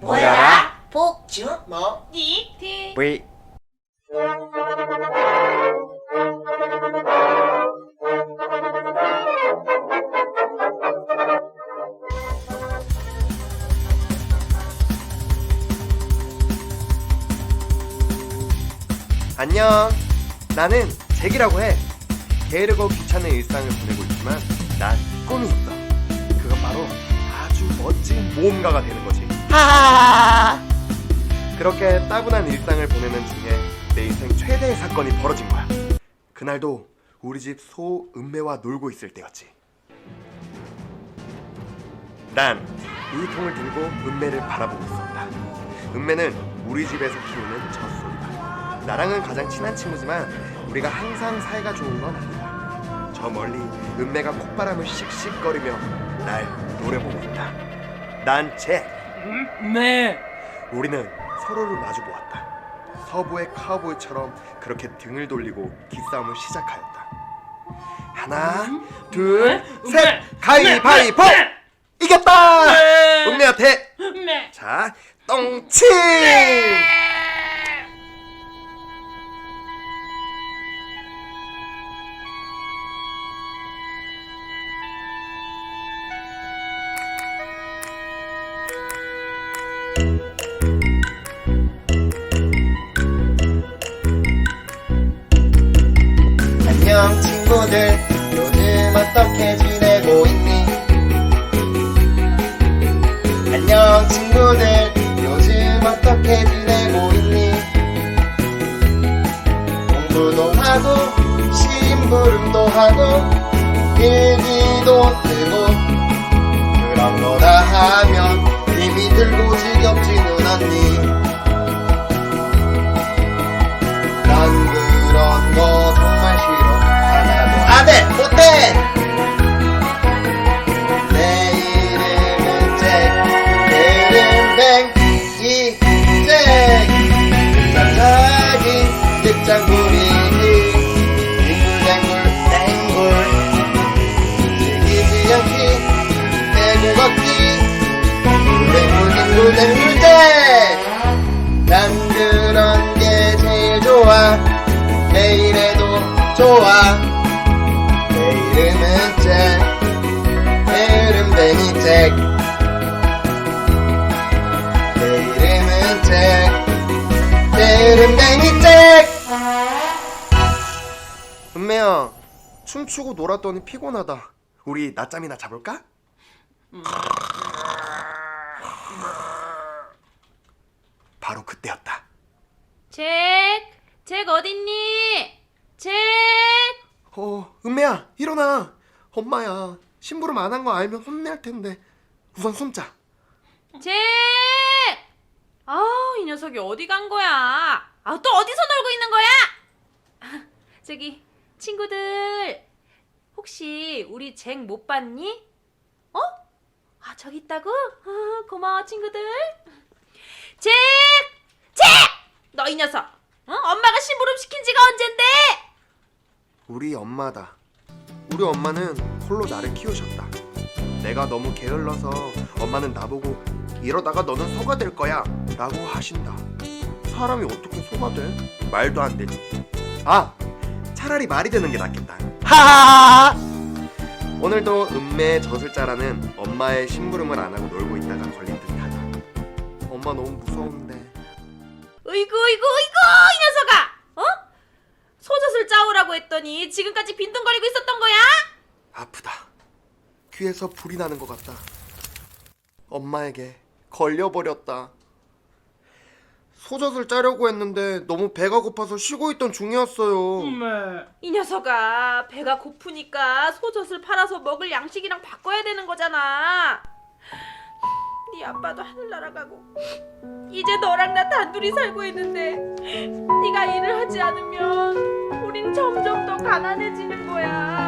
모여라 복 주, 뭐, 니, 티. V 안녕. 나는 잭이라고 해. 게으르고 귀찮은 일상을 보내고 있지만 난 꿈이 있어. 그건 바로 아주 멋진 모험가가 되는 거지. 그렇게 따분한 일상을 보내는 중에 내 인생 최대의 사건이 벌어진 거야. 그날도 우리 집 소 은매와 놀고 있을 때였지. 난 우유통을 들고 은매를 바라보고 있었다. 은매는 우리 집에서 키우는 젖소리다. 나랑은 가장 친한 친구지만 우리가 항상 사이가 좋은 건 아니다. 저 멀리 은매가 콧바람을 씩씩거리며 날 노려보고 있다. 난 잭. 네. 우리는 서로를 마주 보았다. 서부의 카우보이처럼 그렇게 등을 돌리고 기싸움을 시작하였다. 하나, 둘, 셋, 가위바위보! 이겼다! 네. 은매한테 네. 자, 똥치! 안녕 친구들 요즘 어떻게 지내고 있니? 안녕 친구들 요즘 어떻게 지내고 있니? 공부도 하고 심부름도 하고 일기도 쓰고 그런 거다 하면 힘이 들고 지겹지는 않니? 안돼 못해 내 이름은 잭 이름 뱅 이잭 짠짜기 득장구리기 뒹굴뒹굴. 땡굴 즐기지 않기 대구 걷기. 댕굴댕굴댕굴 잭 내 이름은 잭 내 이름 뱅이 잭 은매야 춤추고 놀았더니 피곤하다 우리 낮잠이나 자볼까? 바로 그때였다 잭, 잭 어딨니? 잭. 어, 은매야, 일어나. 엄마야, 심부름 안 한 거 알면 혼낼 텐데. 우선 숨자. 잭. 아우 이 녀석이 어디 간 거야? 아 또 어디서 놀고 있는 거야? 아, 저기 친구들 혹시 우리 잭 못 봤니? 어? 아 저기 있다고? 아, 고마워 친구들. 잭, 잭, 너 이 녀석. 어? 엄마가 심부름 시킨 지가 언젠데? 우리 엄마다. 우리 엄마는 홀로 나를 키우셨다. 내가 너무 게을러서 엄마는 나보고 이러다가 너는 소가 될 거야. 라고 하신다. 사람이 어떻게 소가 돼? 말도 안 되지. 아! 차라리 말이 되는 게 낫겠다. 하하하! 오늘도 은매의 저술자라는 엄마의 심부름을 안 하고 놀고 있다가 걸린 듯하다. 엄마 너무 무서운데. 으이구 으이구 으이구 이 녀석아 어? 소젖을 짜오라고 했더니 지금까지 빈둥거리고 있었던 거야? 아프다. 귀에서 불이 나는 것 같다. 엄마에게 걸려버렸다. 소젖을 짜려고 했는데 너무 배가 고파서 쉬고 있던 중이었어요. 이 녀석아 배가 고프니까 소젖을 팔아서 먹을 양식이랑 바꿔야 되는 거잖아 네 아빠도 하늘 날아가고 이제 너랑 나 단둘이 살고 있는데 네가 일을 하지 않으면 우린 점점 더 가난해지는 거야 너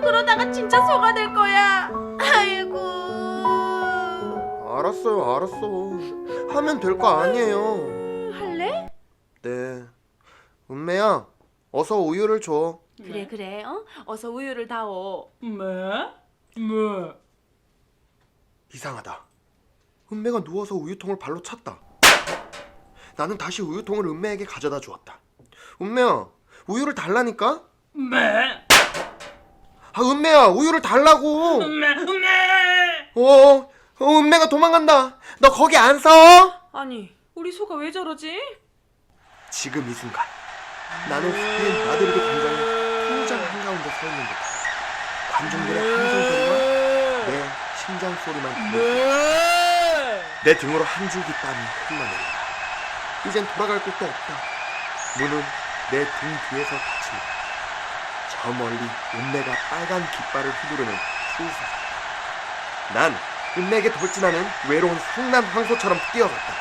그러다가 진짜 소가 될 거야 아이고 알았어요, 알았어. 하면 될 거 아니에요. 할래? 네. 은매야, 어서 우유를 줘. 그래 그래 어? 어서 우유를 다오 뭐? 뭐? 이상하다. 은매가 누워서 우유통을 발로 찼다. 나는 다시 우유통을 은매에게 가져다 주었다. 은매야, 우유를 달라니까? 매, 아, 은매야, 우유를 달라고! 매, 매. 어, 어, 은매가 도망간다. 너 거기 안 서? 아니, 우리 소가 왜 저러지? 지금 이 순간 나는 후인 마드리드 광장의 통장 한가운데 서 있는 듯 관중들의 함성 소리와 내 심장 소리만 들려 내 등으로 한 줄기 땀이 흘러내린다. 이젠 돌아갈 곳도 없다. 문은 내 등 뒤에서. 저 멀리 은매가 빨간 깃발을 휘두르는 수우사. 난 은매에게 돌진하는 외로운 성난 황소처럼 뛰어갔다.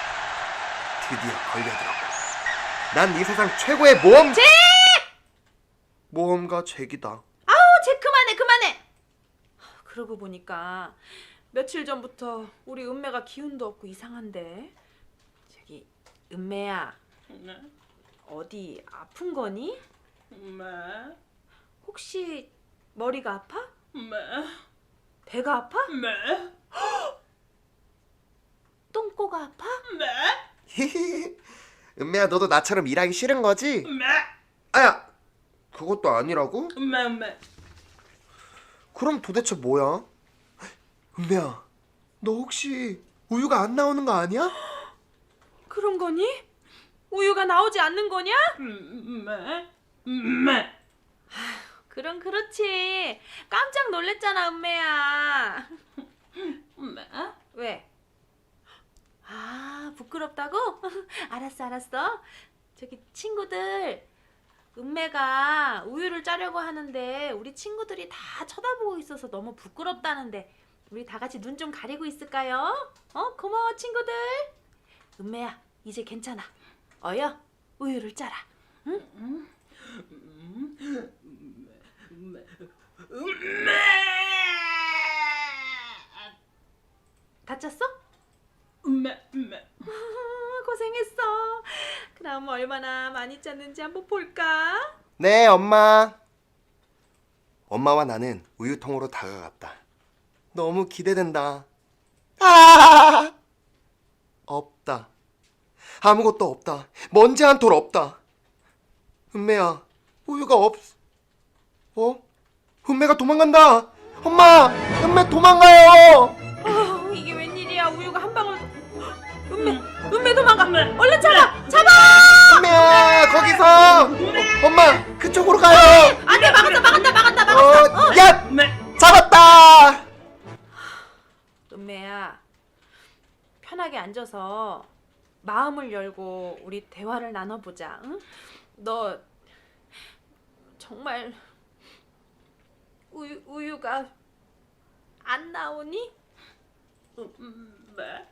드디어 걸려들었다. 난 이 세상 최고의 모험 잭! 모험가 잭이다. 아우, 쟤 그만해, 그만해. 그러고 보니까 며칠 전부터 우리 은매가 기운도 없고 이상한데. 저기 은매야, 어디 아픈 거니? 매, 혹시 머리가 아파? 매, 배가 아파? 매, 똥꼬가 아파? 매, 은매야 너도 나처럼 일하기 싫은 거지? 매, 아야 그것도 아니라고? 매, 매. 그럼 도대체 뭐야? 은매야 너 혹시 우유가 안 나오는 거 아니야? 그런 거니? 우유가 나오지 않는 거냐? 매, 매. 그럼 그렇지. 깜짝 놀랬잖아, 은매야. 매. 왜? 아, 부끄럽다고? 알았어, 알았어. 저기 친구들, 은매가 우유를 짜려고 하는데 우리 친구들이 다 쳐다보고 있어서 너무 부끄럽다는데 우리 다 같이 눈 좀 가리고 있을까요? 어, 고마워 친구들. 은매야, 이제 괜찮아. 어여, 우유를 짜라. 다쳤어? 매, 매. 아, 고생했어. 그럼 얼마나 많이 짰는지 한번 볼까? 네 엄마 엄마와 나는 우유통으로 다가갔다 너무 기대된다 아 없다 아무것도 없다 먼지 한 톨 없다 은매야 우유가 없 어? 은매가 도망간다 엄마 은매 도망가요 아, 이게 웬일이야? 우유가 한 방울. 은매, 은매 도망가. 얼른 잡아, 잡아. 은매야 거기서 어, 엄마 그쪽으로 가요 안돼, 막았다, 막았다, 막았다, 막았다. 어, 야 매. 잡았다 은매야, 편하게 앉아서 마음을 열고 우리 대화를 나눠보자. 응? 너 정말 우유 우유가 안 나오니? 매.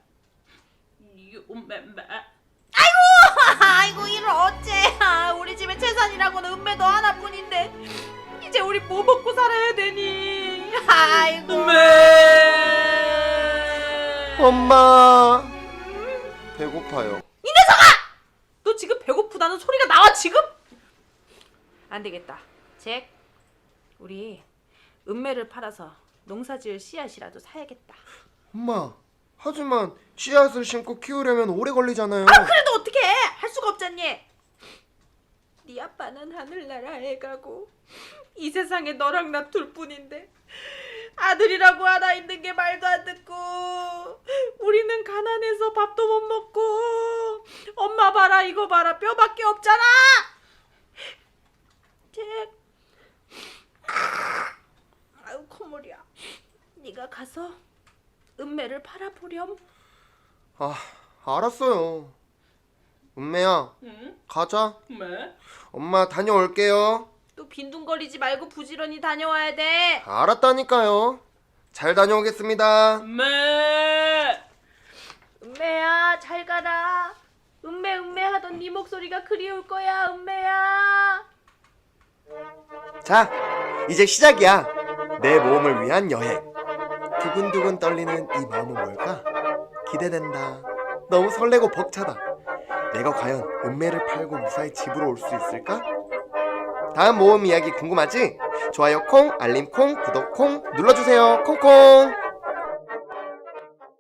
유, 매, 매. 아이고 이를 어째? 아, 우리 집에 재산이라고는 은매 너 하나뿐인데 이제 우리 뭐 먹고 살아야 되니? 아이고. 매. 엄마 배고파요 너 지금 배고프다는 소리가 나와 지금? 안 되겠다. 잭, 우리 은매를 팔아서 농사지을 씨앗이라도 사야겠다. 엄마 하지만 씨앗을 심고 키우려면 오래 걸리잖아요 아 그래도 어떻게 해? 할 수가 없잖니. 네 아빠는 하늘나라에 가고 이 세상에 너랑 나 둘뿐인데 아들이라고 하나 있는 게 말도 안 듣고 우리는 가난해서 밥도 못 먹고 엄마 봐라 이거 봐라 뼈밖에 없잖아. 잭. 아유 콧물이야. 네가 가서 은매를 팔아보렴. 아 알았어요 은매야 응? 가자 매. 엄마 다녀올게요 또 빈둥거리지 말고 부지런히 다녀와야 돼. 알았다니까요 잘 다녀오겠습니다 매. 은매야 잘 가라. 은매 은매 하던 네 목소리가 그리울 거야 은매야. 자 이제 시작이야 내 모험을 위한 여행 두근두근 떨리는 이 마음은 뭘까? 기대된다. 너무 설레고 벅차다. 내가 과연 은매를 팔고 무사히 집으로 올 수 있을까? 다음 모험 이야기 궁금하지? 좋아요 콩 알림 콩 구독 콩 눌러주세요. 콩콩